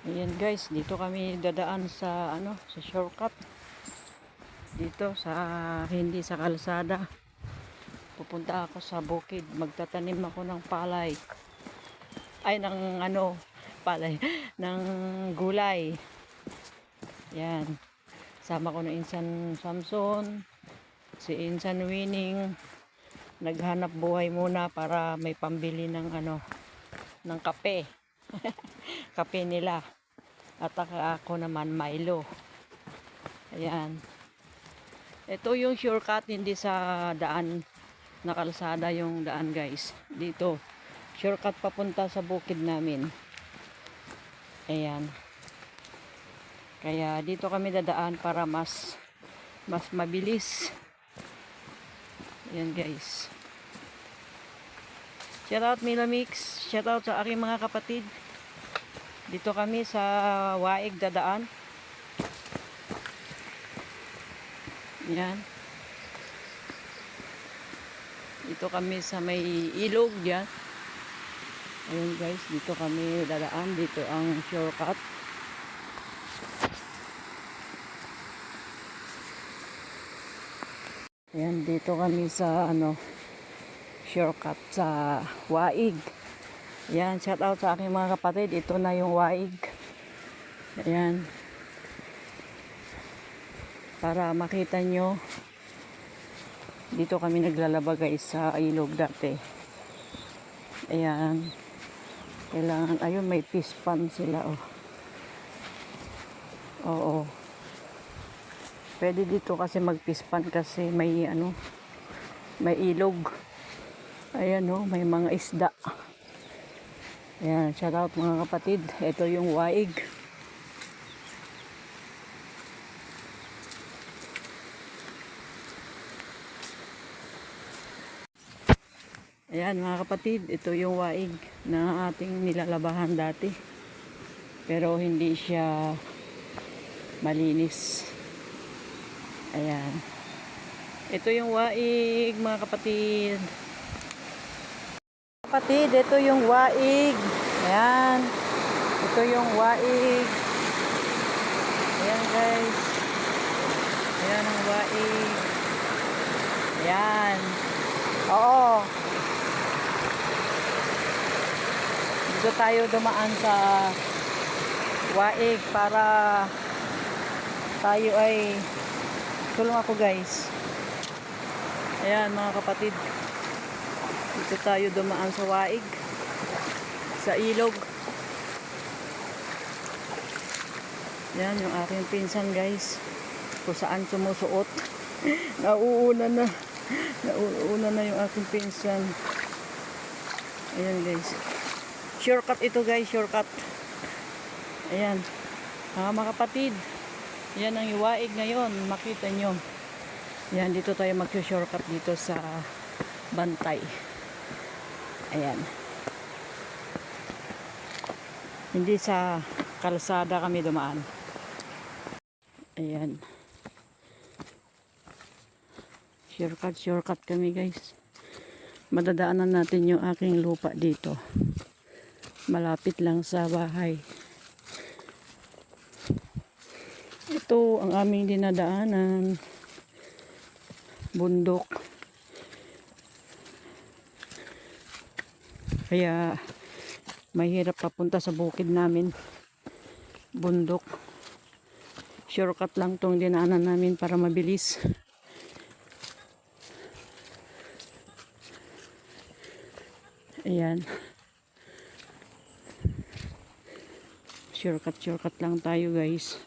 Ayan guys, dito kami dadaan sa ano, sa shortcut. Dito sa hindi sa kalsada. Pupunta ako sa bukid, magtatanim ako ng palay. Ay ng ano, palay, ng gulay. Yan. Sama ko ng Insan Samson, si Insan Winning. Naghanap buhay muna para may pambili ng ano, ng kape kape nila. At ako naman Milo. Ayan. Ito yung shortcut, hindi sa daan na kalsada yung daan guys. Dito. Shortcut papunta sa bukid namin. Ayan. Kaya dito kami dadaan para mas mas mabilis. Ayan guys. Shout out Mila Mix. Shout out sa aking mga kapatid. Dito kami sa Waig dadaan. Yan. Dito kami sa may ilog yan. Ayun guys, dito kami dadaan. Dito ang shortcut. Ayan, dito kami sa ano shortcut sa Waig. Ayan, shout out sa aking mga kapatid. Ito na yung Waig. Ayan. Para makita nyo, dito kami naglalaba guys sa ilog dati. Ayan. Kailangan, ayun may fish pan sila oh. Oo. Pwede dito kasi mag-fish pan kasi may ano, may ilog. Ayan oh, may mga isda. Ayan, shout out mga kapatid. Ito yung waig. Ayan mga kapatid, ito yung waig na ating nilalabahan dati. Pero hindi siya malinis. Ayan. Ito yung waig mga kapatid. Kapatid, ito yung waig. Ayan. Ito yung waig. Ayan guys. Ayan ang waig. Ayan. Oo. Dito tayo dumaan sa waig para tayo ay tulong ako guys. Ayan mga kapatid. Dito tayo dumaan sa waig. Sa ilog. Yan yung aking pinsan guys. Kung saan sumusuot. Nauuna na. Nauuna na yung aking pinsan. Ayan guys. Shortcut ito guys. Shortcut. Ayan. Mga mga kapatid. Yan ang iwaig ngayon. Makita nyo. Yan dito tayo mag-shortcut dito sa bantay. Ayan. Hindi sa kalsada kami dumaan. Ayan. Shortcut, shortcut kami guys. Madadaanan natin yung aking lupa dito. Malapit lang sa bahay. Ito ang aming dinadaanan. Bundok. Kaya mahirap papunta sa bukid namin. Bundok. Shortcut lang tong dinaanan namin para mabilis. Ayan. Shortcut, shortcut lang tayo guys.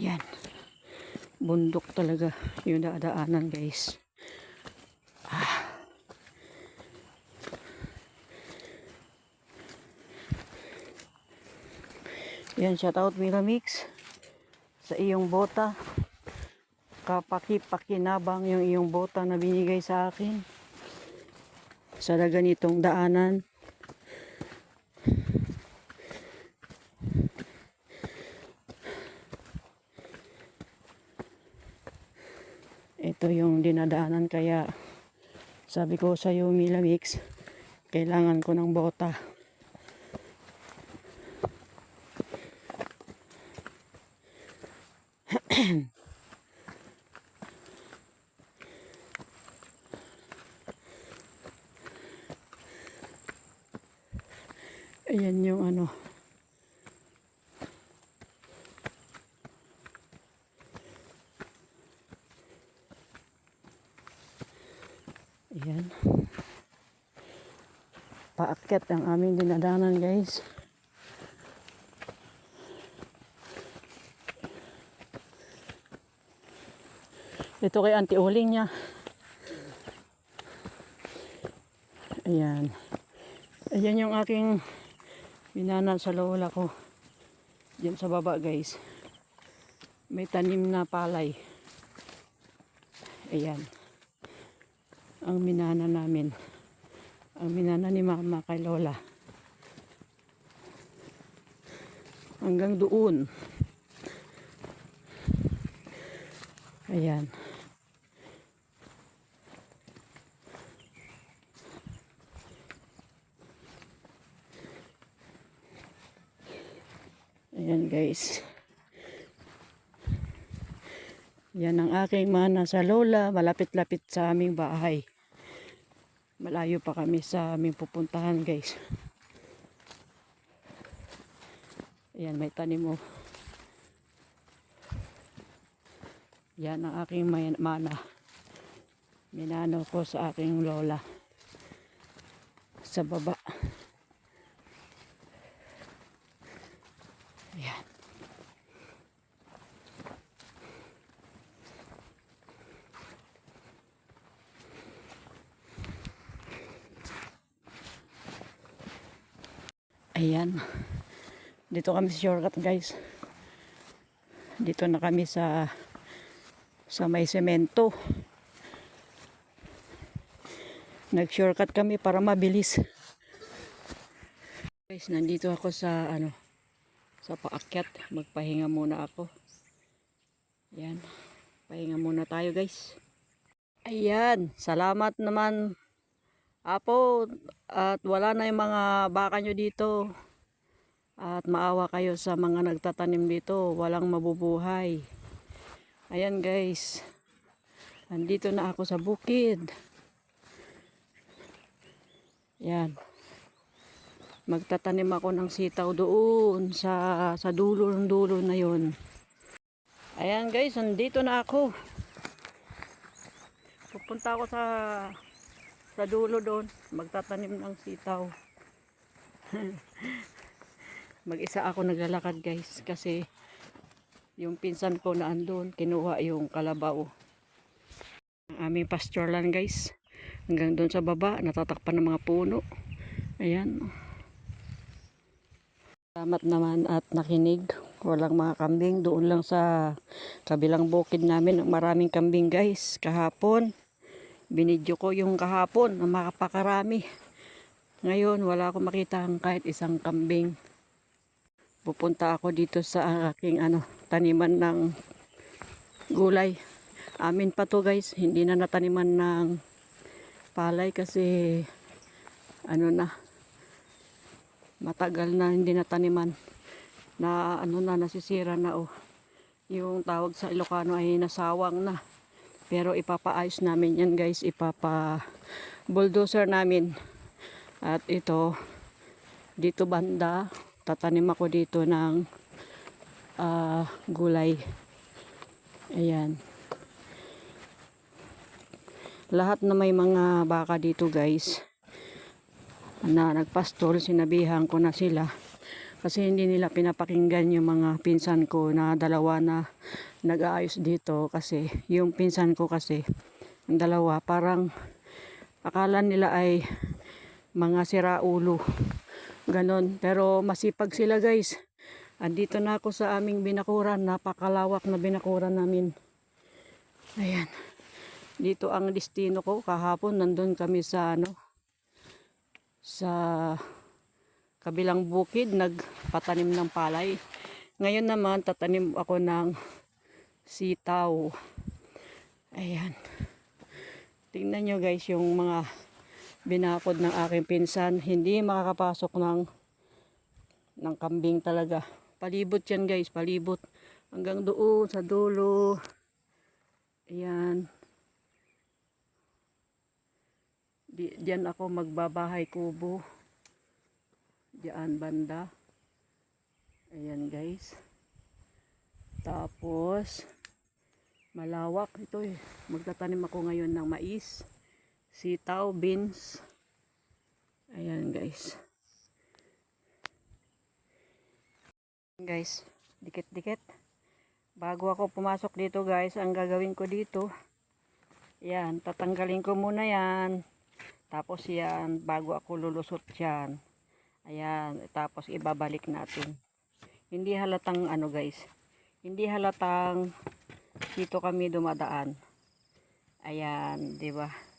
Yan. Bundok talaga yung dadaanan guys. Ah. Yan, shout out Miramix sa iyong bota. Kapaki-pakinabang yung iyong bota na binigay sa akin. sa ganitong daanan. Ito yung dinadaanan kaya sabi ko sa iyo Mila Mix, kailangan ko ng bota. Ayan yung ano. Ayan. Paakyat ang aming dinadanan guys. Ito kay Auntie Uling niya. Ayan. Ayan yung aking minana sa lola ko. Diyan sa baba guys. May tanim na palay. Ayan. Ang minana namin. Ang minana ni mama kay lola. Hanggang doon. Ayan. Ayan guys. Yan ang aking mana sa lola. Malapit-lapit sa aming bahay. Malayo pa kami sa aming pupuntahan guys. Ayan may tanim mo. Yan ang aking mana. Minano ko sa aking lola. Sa baba. Ayan. Dito kami sa shortcut guys. Dito na kami sa sa may semento. Nag-shortcut kami para mabilis. Guys, nandito ako sa ano sa paakyat. Magpahinga muna ako. Yan. Pahinga muna tayo guys. Ayan. Salamat naman. Apo, at wala na yung mga baka nyo dito. At maawa kayo sa mga nagtatanim dito. Walang mabubuhay. Ayan guys. Andito na ako sa bukid. Yan. Magtatanim ako ng sitaw doon sa sa dulo ng dulo na yon. Ayan guys, andito na ako. Pupunta ako sa sa dulo doon. Magtatanim ng sitaw. Mag-isa ako naglalakad guys kasi yung pinsan ko na andun, kinuha yung kalabaw. Ang aming pasture land guys. Hanggang doon sa baba, natatakpan ng mga puno. Ayan. Salamat naman at nakinig. Walang mga kambing. Doon lang sa kabilang bukid namin. Maraming kambing guys. Kahapon. Binidyo ko yung kahapon na makapakarami. Ngayon, wala akong makita kahit isang kambing. Pupunta ako dito sa aking ano, taniman ng gulay. Amin pa to guys. Hindi na nataniman ng palay kasi ano na matagal na hindi nataniman. Na ano na nasisira na oh. Yung tawag sa Ilocano ay nasawang na. Pero ipapaayos namin yan guys. Ipapa bulldozer namin. At ito dito banda tatanim ako dito ng ah, gulay. Ayan. Lahat na may mga baka dito guys na nagpastol sinabihan ko na sila kasi hindi nila pinapakinggan yung mga pinsan ko na dalawa na nag-aayos dito kasi yung pinsan ko kasi ang dalawa parang akala nila ay mga siraulo ganon. Pero masipag sila guys. Andito na ako sa aming binakuran. Napakalawak na binakuran namin. Ayan. Dito ang destino ko. Kahapon nandun kami sa ano sa kabilang bukid. Nagpatanim ng palay. Ngayon naman tatanim ako ng sitaw. Ayan. Tingnan nyo guys yung mga binakod ng aking pinsan. Hindi makakapasok ng ng kambing talaga. Palibot yan guys, palibot. Hanggang doon sa dulo. Ayan. Di, diyan ako magbabahay kubo. Diyan banda. Ayan guys. Tapos, malawak ito eh. Magtatanim ako ngayon ng mais, sitaw, beans. Ayan guys. Guys, dikit-dikit. Bago ako pumasok dito guys, ang gagawin ko dito, yan, tatanggalin ko muna yan. Tapos yan, bago ako lulusot yan. Ayan, tapos ibabalik natin. Hindi halatang ano guys, hindi halatang dito kami dumadaan. Ayan, 'di ba?